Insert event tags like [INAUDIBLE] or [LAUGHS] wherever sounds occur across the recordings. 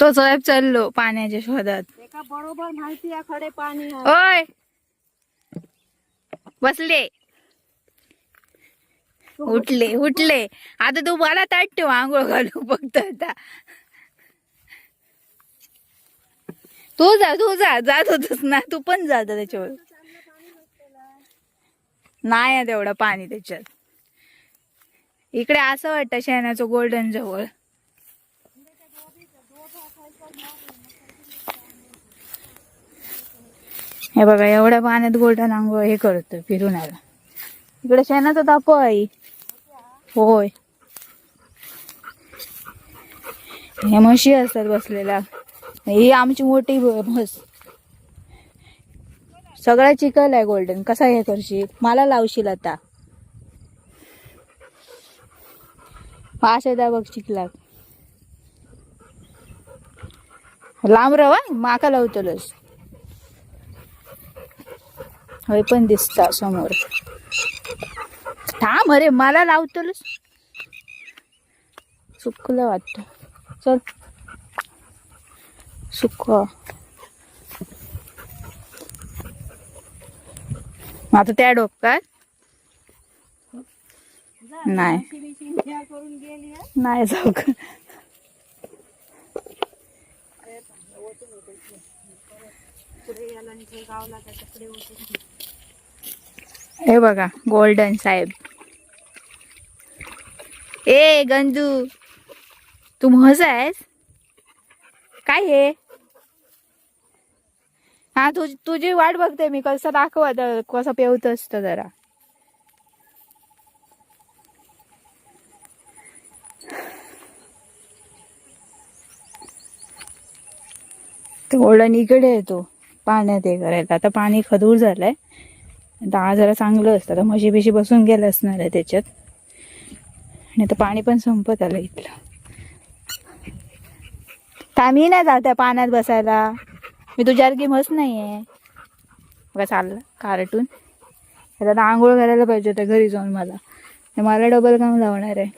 तो साहेब चाललो पाण्याच्या शोधात. बरोबर माहिती खडे पाणी. ओय! बसले. उठले उठले. आता तू मला ताट ठेव आंघोळ घालू फक्त आता. तू जा तू जा जात होतस ना तू पण जा आता त्याच्यावर. नाही आहे तेवढं पाणी त्याच्यात. इकडे असं वाटतं शेणाचं गोल्डन जवळ. हे बघा एवढ्या पाण्यात गोल्डन आंघोळ हे करतो फिरून आला इकडे शेणाचा ताप आई. होय. हे म्हशी असतात बसलेल्या. ही आमची मोठी म्हस. सगळा चिकल आहे गोल्डन. कसा हे करशील? मला लावशील आता. असे त्या बघ चिकलाक लांब रवा माका लावतलस होय पण दिसता समोर. थांब अरे मला लावतलस सुकलं वाटत. चल. सुक आता त्या डोक्यात? नाही. नाही जाऊ पुढे याला आणि गावला हे बघा गोल्डन साहेब. ए गंजू तू म्हस आहेस? काय हे? हा तुझी तुझी वाट बघते मी कसं दाखवत कसं पेवत असतं जरा. ते गोल्डन इकडे येतो पाण्यात हे करायला. आता पाणी खदूर झालंय. डाळ जरा चांगलं असतं. आता म्हशी बिशी बसून गेलं असणार आहे त्याच्यात. आणि आता पाणी पण संपत आलं इथलं. का मी नाही जात पाण्यात बसायला. मी तुझ्यासारखी म्हस नाही आहे बघा चाललं कार्टून आता आंघोळ करायला पाहिजे होतं घरी जाऊन मला. मला डबल काम लावणार आहे.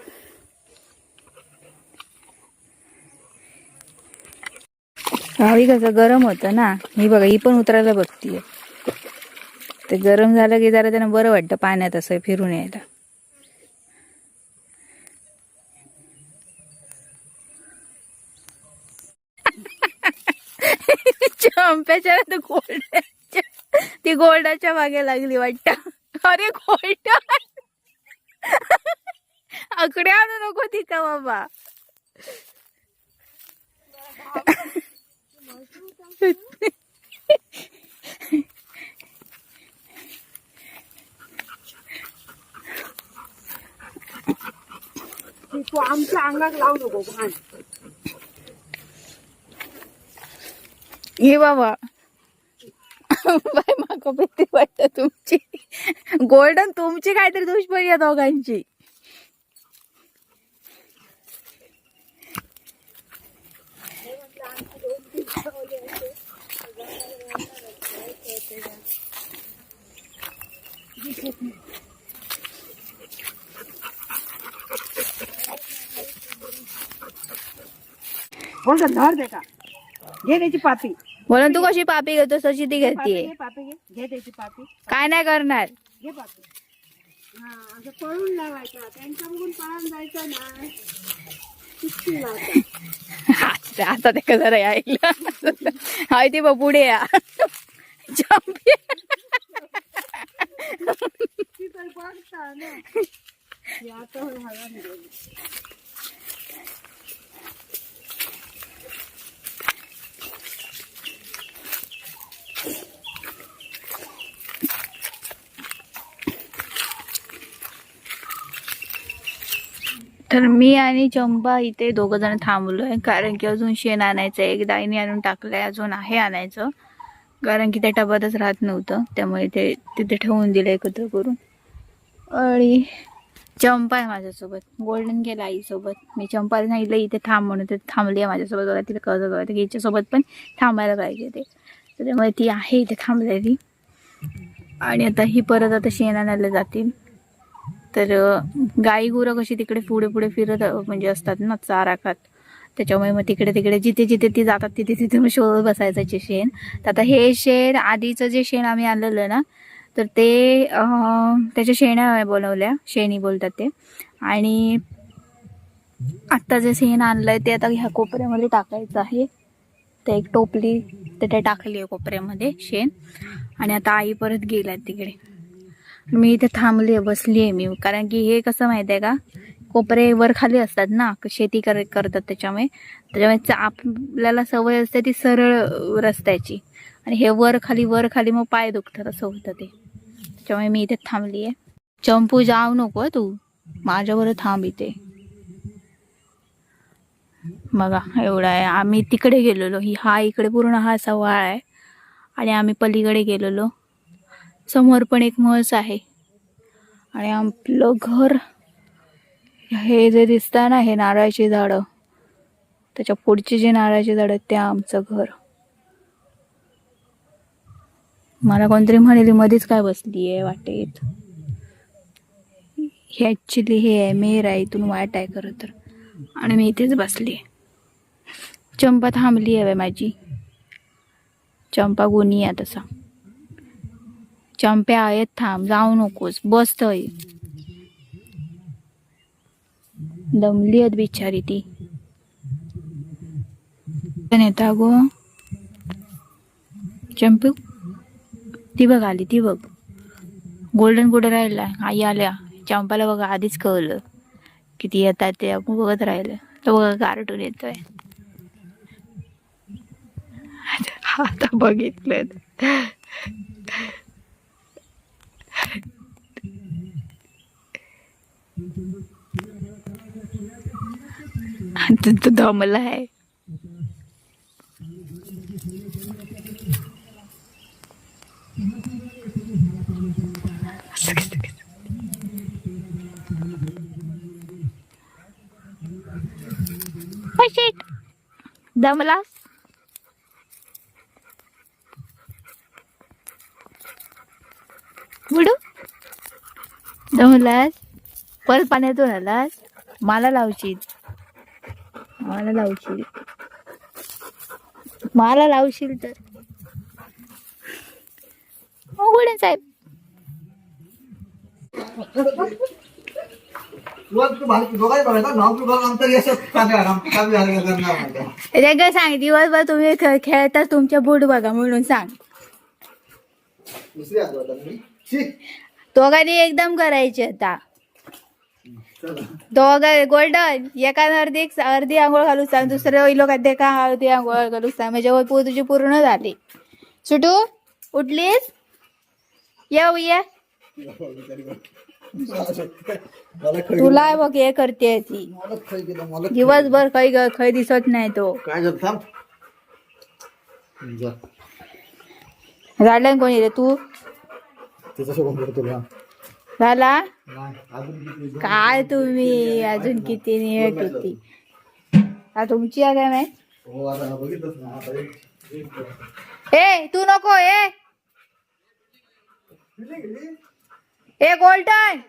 गावी कसं गरम होतं ना ही बघा ही पण उतरायला बघतीये. ते गरम झालं की जरा त्यांना बरं वाटतं पाण्यात असं फिरून यायला. चंप्याच्या तर गोल्ड्याच्या ती गोल्डाच्या मागे लागली वाटत. अरे गोल्ड आकडे आणू नको ती का बाबा. ती आमच्या अंगात लावू नको घाण. हे बाबा. बाय माका भीती वाटत तुमची. गोल्डन तुमची काहीतरी दुश्मनी आहे दोघांची. धर दे का घे त्याची पापी. म्हणून तू कशी पापी घेतो तशी ती पापी घेतीये घे पापी घे. घे त्याची पापी. काय नाही करणार. घे पापी. हा असं पळून लावायचं. त्यांच्या बघून पळून जायचं ना. [LAUGHS] आता ते कसं रे ऐकलं हाय ते बघ पुढे या [LAUGHS] चंपी ती तर मी आणि चंबा इथे दोघं जण थांबलोय कारण की अजून शेण आणायचं एक दाईने आणून टाकलंय अजून आहे आणायचं. कारण की त्या टबातच राहत नव्हतं त्यामुळे ते तिथे ठेवून दिलं एकत्र करून. आणि चंपा आहे माझ्यासोबत. गोल्डन गेला आईसोबत. मी चंपाला सांगितलं इथे थांब म्हणून ते थांबली आहे माझ्यासोबत. बघा तिला कळत बघा की हिच्यासोबत पण थांबायला पाहिजे ते. तर त्यामुळे ती आहे इथे थांबलेली आणि आता ही परत आता शेण आणायला जातील. तर गाई गुरं कशी तिकडे पुढे पुढे फिरत म्हणजे असतात ना चारा खात त्याच्यामुळे मग तिकडे तिकडे जिथे जिथे ती जातात तिथे तिथे मग शोधत बसायचं शेण. तर आता हे शेण आधीचं जे शेण आम्ही आणलेलं ना तर ते त्याच्या शेण्या बोलवल्या. शेणी बोलतात ते. आणि आत्ता जे शेण आणलंय ते आता ह्या कोपऱ्यामध्ये टाकायचं आहे. ते एक टोपली ते ते टाकली आहे कोपऱ्यामध्ये शेण. आणि आता आई परत गेला तिकडे. मी इथे थांबली आहे बसली आहे मी. कारण की हे कसं माहिती आहे का? कोपरे वर खाली असतात ना शेती कर करतात त्याच्यामुळे. त्याच्यामुळे आपल्याला सवय असते ती सरळ रस्त्याची. आणि हे वर खाली वर खाली मग पाय दुखतात असं होतं ते. त्याच्यामुळे मी इथे थांबली आहे चंपू जाऊ नको तू. माझ्याबरोबर थांब इथे. बघा एवढा आहे. आम्ही तिकडे गेलेलो. ही हा इकडे पूर्ण हा असा वाळ आहे. आणि आम्ही पलीकडे गेलेलो. समोर पण एक म्हस आहे. आणि आपलं घर हे जे दिसतं ना हे नारळाची झाडं. त्याच्या पुढची जी नारळाची झाडं आहेत ते आमचं घर. मला कोणतरी म्हणेल मध्येच काय बसली आहे वाटेत. हे ॲक्च्युली हे आहे मेर आहे इथून वाट आहे खरं तर. आणि मी इथेच बसली आहे चंपा थांबली आहे माझी. चंपा गुणी आहे तसा. चंप्या आहेत थांब जाऊ नकोस बस थंय दमली आहेत बिचारी ती. येता गो चंपू ती बघ आली ती बघ. गोल्डन कुठे राहिला? आई आल्या. चंपाला बघा आधीच कळलं किती येतात ते आपण बघत राहिलं. तर बघा कार्टून येतोय. आता बघितलं. आता तो दमला आहे दमलास बुडू. दमलास. परत पाण्यातून आलास मला लावशील. मला लावशील. मला लावशील तर. उघडे साहेब. ते काय सांग दिवसभर तुम्ही खेळ खेळता तुमच्या बूट बघा म्हणून सांग. दोघांनी एकदम करायचे आता. दोघं गोल्डन एका अर्धी अर्धी आंघोळ घालू सांग दुसऱ्या लोक एका अर्धी आंघोळ घालू सांग. म्हणजे तुझी पूर्ण झाली. सुटू? उठलीस? येऊ ये. तुला बघ हे करते ती. दिवसभर काही काही दिसत नाही तो. काय झालं कोणी रे तू? झाला? काय तुम्ही? अजून किती हे किती? हा तुमची आहे काय हो ए तू नको ए! ए गोल्डन!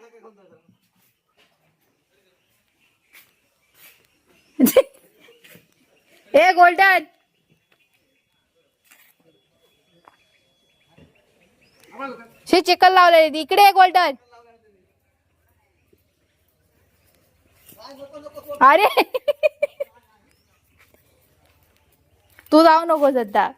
[LAUGHS] ए गोल्डन! शे चिकन लावलेली इकडे गोल्डन. अरे! [LAUGHS] तू जाऊ नको सध्या.